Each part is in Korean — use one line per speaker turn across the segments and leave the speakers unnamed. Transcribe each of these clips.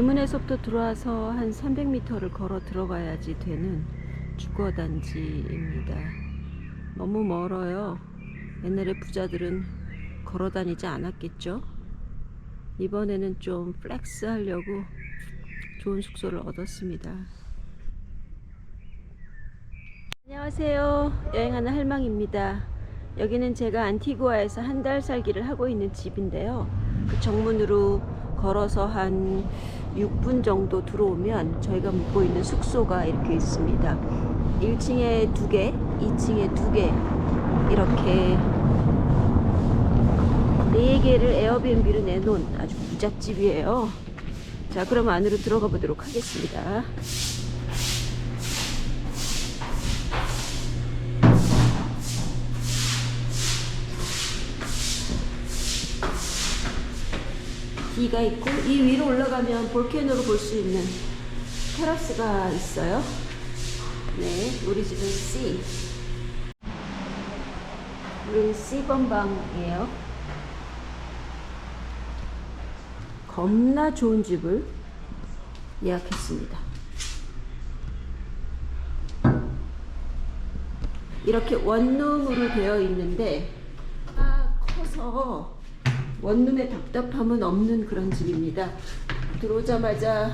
대문에서부터 들어와서 한 300m를 걸어 들어가야지 되는 주거단지입니다. 너무 멀어요. 옛날에 부자들은 걸어 다니지 않았겠죠? 이번에는 좀 플렉스 하려고 좋은 숙소를 얻었습니다. 안녕하세요. 여행하는 할망입니다. 여기는 제가 안티구아에서 한 달 살기를 하고 있는 집인데요. 그 정문으로 걸어서 한 6분 정도 들어오면 저희가 묵고 있는 숙소가 이렇게 있습니다. 1층에 두 개, 2층에 두 개, 이렇게 네 개를 에어비앤비로 내놓은 아주 부잣집이에요. 자, 그럼 안으로 들어가 보도록 하겠습니다. B가 있고 이 위로 올라가면 볼케이노로 볼 수 있는 테라스가 있어요. 네, 우리 집은 C. 우리 C번 방이에요. 겁나 좋은 집을 예약했습니다. 이렇게 원룸으로 되어 있는데 아 커서 원룸의 답답함은 없는 그런 집입니다. 들어오자마자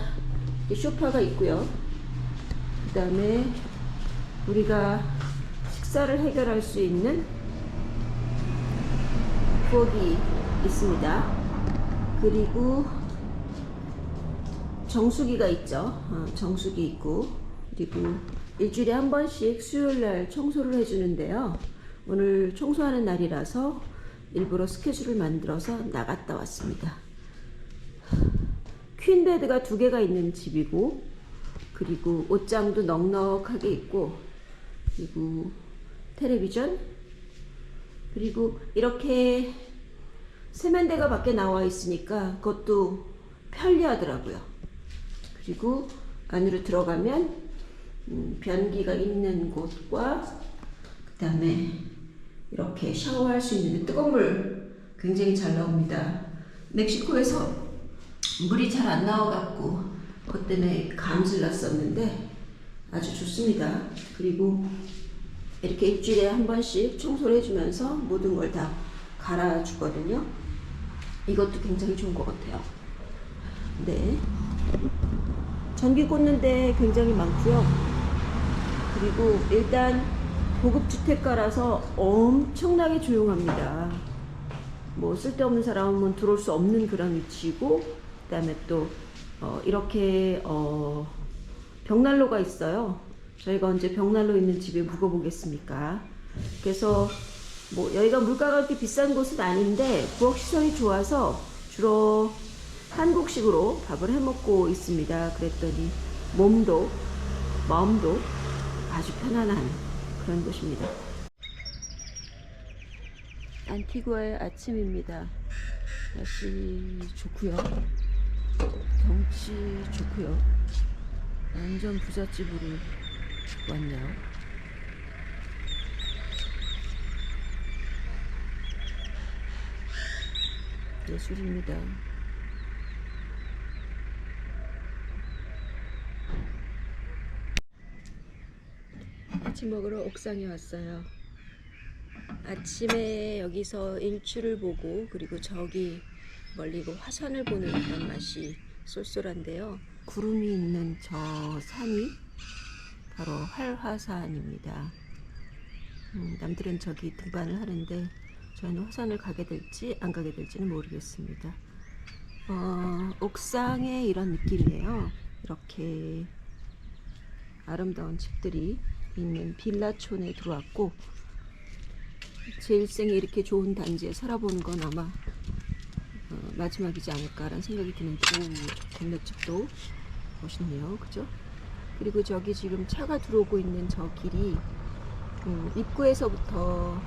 소파가 있고요. 그 다음에 우리가 식사를 해결할 수 있는 부엌이 있습니다. 그리고 정수기가 있죠. 어, 정수기 있고 그리고 일주일에 한 번씩 수요일 날 청소를 해주는데요. 오늘 청소하는 날이라서 일부러 스케줄을 만들어서 나갔다 왔습니다. 퀸 베드가 두 개가 있는 집이고 그리고 옷장도 넉넉하게 있고 그리고 텔레비전 그리고 이렇게 세면대가 밖에 나와 있으니까 그것도 편리하더라고요. 그리고 안으로 들어가면 음, 변기가 있는 곳과 그 다음에 이렇게 샤워할 수 있는 뜨거운 물 굉장히 잘 나옵니다. 멕시코에서 물이 잘 안 나와갖고 그것 때문에 감질 났었는데 아주 좋습니다. 그리고 이렇게 일주일에 한 번씩 청소를 해주면서 모든 걸 다 갈아주거든요. 이것도 굉장히 좋은 것 같아요. 네. 전기 꽂는데 굉장히 많고요. 그리고 일단 고급 주택가라서 엄청나게 조용합니다. 뭐 쓸데없는 사람은 들어올 수 없는 그런 위치고 그 다음에 또 어, 이렇게 어, 벽난로가 있어요. 저희가 언제 벽난로 있는 집에 묵어보겠습니까? 그래서 뭐 여기가 물가가 그렇게 비싼 곳은 아닌데 부엌 시설이 좋아서 주로 한국식으로 밥을 해 먹고 있습니다. 그랬더니 몸도 마음도 아주 편안한 그런 곳입니다. 안티구아의 아침입니다. 날씨 좋고요. 경치 좋고요. 완전 부잣집으로 왔네요. 예술입니다. 아침 먹으러 옥상에 왔어요. 아침에 여기서 일출을 보고 그리고 저기 멀리 그 화산을 보는 그런 맛이 쏠쏠한데요. 구름이 있는 저 산이 바로 활화산입니다. 음, 남들은 저기 등반을 하는데 저희는 화산을 가게 될지 안 가게 될지는 모르겠습니다. 어, 옥상에 이런 느낌이에요. 이렇게 아름다운 집들이 있는 빌라촌에 들어왔고 제 일생에 이렇게 좋은 단지에 살아보는 건 아마 어, 마지막이지 않을까라는 생각이 드는데 오, 건너집도 멋있네요 그죠? 그리고 저기 지금 차가 들어오고 있는 저 길이 음, 입구에서부터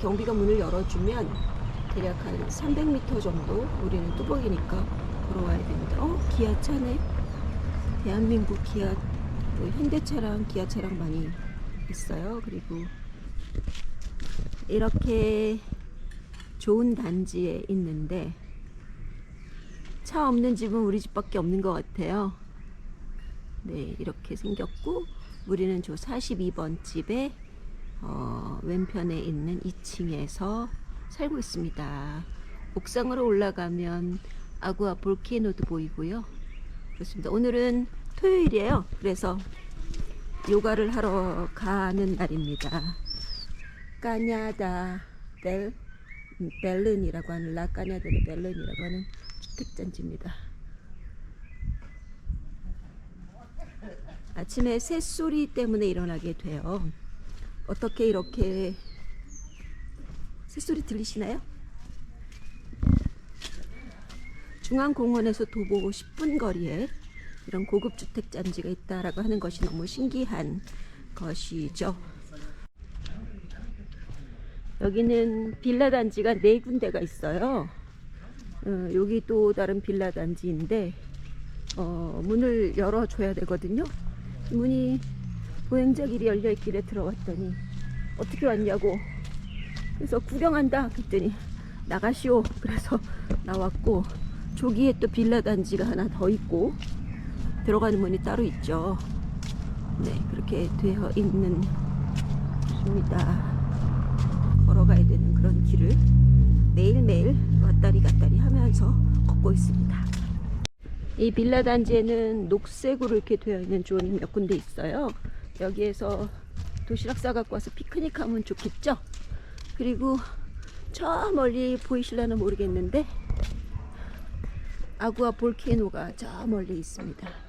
경비가 문을 열어주면 대략 한 300m 정도 우리는 뚜벅이니까 걸어와야 됩니다 어? 기아차네 대한민국 기아 그 현대차랑 기아차랑 많이 있어요. 그리고 이렇게 좋은 단지에 있는데 차 없는 집은 우리 집밖에 없는 것 같아요. 네, 이렇게 생겼고 우리는 저 42번 집에 어, 왼편에 있는 2층에서 살고 있습니다. 옥상으로 올라가면 아구아 볼케이노도 보이고요. 그렇습니다. 오늘은 토요일이에요. 그래서 요가를 하러 가는 날입니다. 까냐다 벨 음, 벨른이라고 하는 라 까냐다의 벨른이라고 하는 주택단지입니다. 아침에 새소리 때문에 일어나게 돼요. 어떻게 이렇게 새소리 들리시나요? 중앙공원에서 도보 10분 거리에 이런 고급 주택 단지가 있다라고 하는 것이 너무 신기한 것이죠. 여기는 빌라 단지가 네 군데가 있어요. 어, 여기 또 다른 빌라 단지인데 어, 문을 열어줘야 되거든요. 문이 보행자 길이 열려 있길래 들어왔더니 어떻게 왔냐고. 그래서 구경한다 그랬더니 나가시오. 그래서 나왔고 저기에 또 빌라 단지가 하나 더 있고 들어가는 문이 따로 있죠. 네, 그렇게 되어 있는 입니다. 걸어가야 되는 그런 길을 매일매일 왔다리 갔다리 하면서 걷고 있습니다. 이 빌라 단지에는 녹색으로 이렇게 되어 있는 존이 몇 군데 있어요. 여기에서 도시락 싸갖고 와서 피크닉 하면 좋겠죠? 그리고 저 멀리 보이실려나 모르겠는데 아구아 볼케노가 저 멀리 있습니다.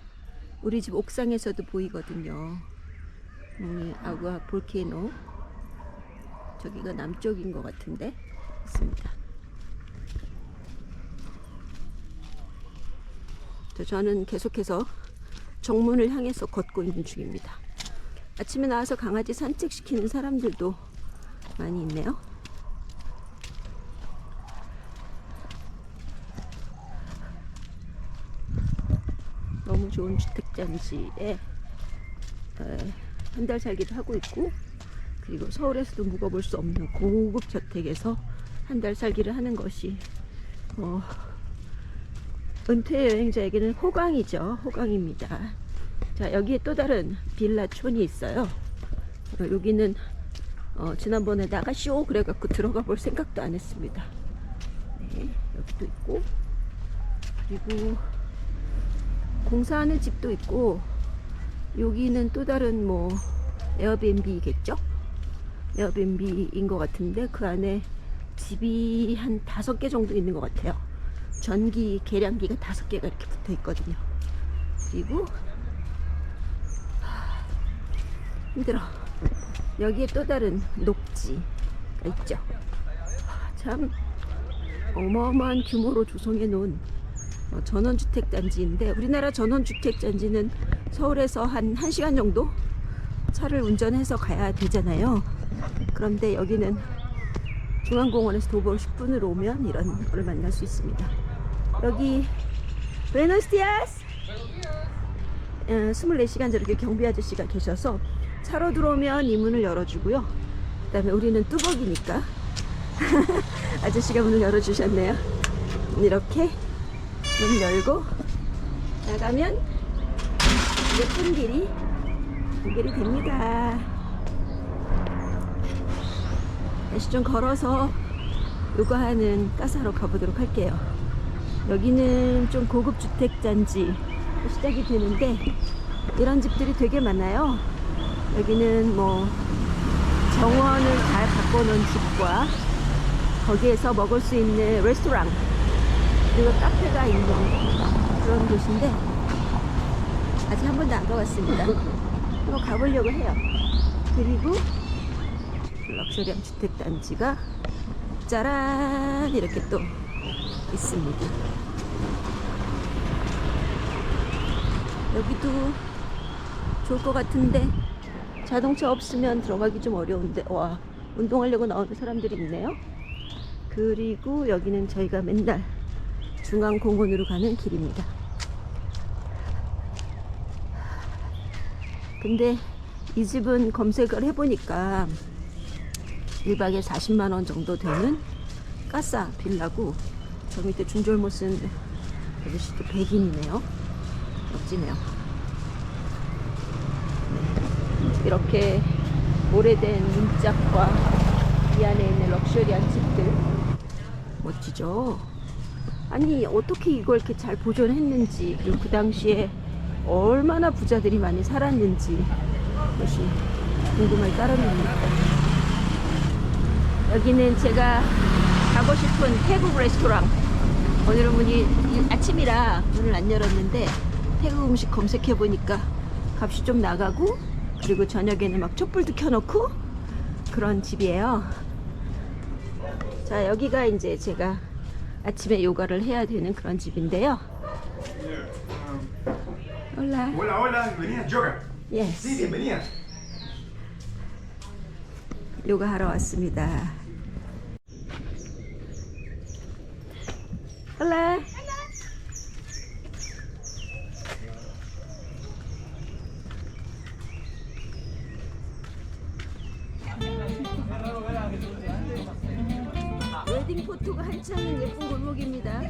우리 집 옥상에서도 보이거든요. 음, 아구아 볼케노 저기가 남쪽인 것 같은데 있습니다. 저- 저는 계속해서 정문을 향해서 걷고 있는 중입니다. 아침에 나와서 강아지 산책시키는 사람들도 많이 있네요. 너무 좋은 주택단지에 한 달 살기도 하고 있고 그리고 서울에서도 묵어볼 수 없는 고급 저택에서 한 달 살기를 하는 것이 어, 은퇴 여행자에게는 호강이죠. 호강입니다. 자 여기에 또 다른 빌라촌이 있어요. 어, 여기는 어, 지난번에 나가시오 그래갖고 들어가 볼 생각도 안 했습니다. 네, 여기도 있고 그리고 공사하는 집도 있고 여기는 또 다른 뭐 에어비앤비겠죠? 에어비앤비인 것 같은데 그 안에 집이 한 다섯 개 정도 있는 것 같아요. 전기 계량기가 다섯 개가 이렇게 붙어 있거든요. 그리고 하, 힘들어. 여기에 또 다른 녹지가 있죠. 하, 참 어마어마한 규모로 조성해 놓은 어, 전원주택 단지인데 우리나라 전원주택 단지는 서울에서 한 1시간 정도 차를 운전해서 가야 되잖아요. 그런데 여기는 중앙공원에서 도보 10분으로 오면 이런 걸 만날 수 있습니다. 여기 브레노스 디아스 24시간 저렇게 경비 아저씨가 계셔서 차로 들어오면 이 문을 열어주고요. 그 다음에 우리는 뚜벅이니까 아저씨가 문을 열어주셨네요. 이렇게 문 열고 나가면 예쁜 길이 연결이 됩니다. 다시 좀 걸어서 요거하는 가사로 가보도록 할게요. 여기는 좀 고급 주택 단지 시작이 되는데 이런 집들이 되게 많아요. 여기는 뭐 정원을 잘 바꿔놓은 집과 거기에서 먹을 수 있는 레스토랑 그리고 카페가 있는 그런 곳인데 아직 한 번도 안 가봤습니다. 한번 가보려고 해요. 그리고 럭셔리한 주택 단지가 짜란 이렇게 또 있습니다. 여기도 좋을 것 같은데 자동차 없으면 들어가기 좀 어려운데 와 운동하려고 나오는 사람들이 있네요. 그리고 여기는 저희가 맨날 중앙공원으로 가는 길입니다. 근데 이 집은 검색을 해보니까 1박에 40만원 정도 되는 까싸 빌라고 저 밑에 준졸못은 아저씨도 백인이네요. 멋지네요. 네. 이렇게 오래된 문짝과 이 안에 있는 럭셔리한 집들 멋지죠? 아니 어떻게 이걸 이렇게 잘 보존했는지 그리고 그 당시에 얼마나 부자들이 많이 살았는지 그것이 궁금할 따름입니다. 여기는 제가 가고 싶은 태국 레스토랑 오늘은 문이 아침이라 문을 안 열었는데 태국 음식 검색해 보니까 값이 좀 나가고 그리고 저녁에는 막 촛불도 켜놓고 그런 집이에요. 자 여기가 이제 제가 아침에 요가를 해야 되는 그런 집인데요. 올라.
Hola, hola, bienvenida, yoga. Sí,
예스.
bienvenida.
요가 하러 왔습니다. 올라. 한창인 예쁜 골목입니다.